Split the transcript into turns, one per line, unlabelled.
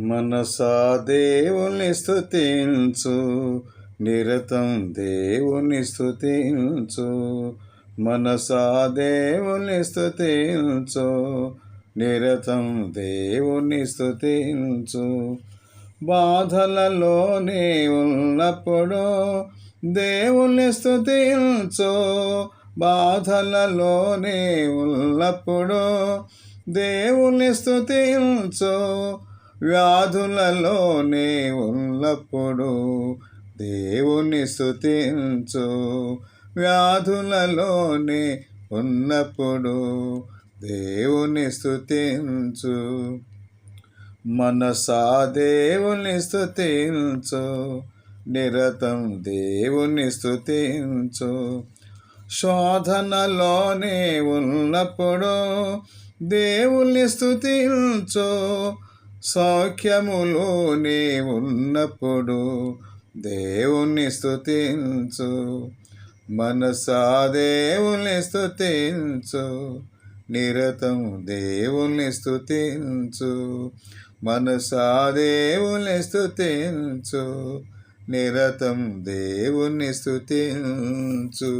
మనసా దేవుని స్థుతించు నిరతం దేవుని స్థుతించు మనసా దేవుని స్థుతించు నిరతం దేవుని స్థుతించు బాధలలోనే ఉన్నప్పుడు దేవుని స్థుతించు బాధలలోనే ఉన్నప్పుడు దేవుని స్థుతించు వ్యాధులలోనే ఉన్నప్పుడు దేవుని స్థుతించు వ్యాధులలోనే ఉన్నప్పుడు దేవుని స్థుతించు మనసా దేవుని స్థుతించు నిరతం దేవుని స్థుతించు శోధనలోనే ఉన్నప్పుడు దేవుని స్థుతించు సౌఖ్యములోనే ఉన్నప్పుడు దేవుణ్ణి స్థుతించు మనసా దేవుణ్ణి స్థుతించు నిరతం దేవుణ్ణి స్థుతించు మనసా దేవుణ్ణి స్థుతించు నిరతం దేవుణ్ణి స్థుతించు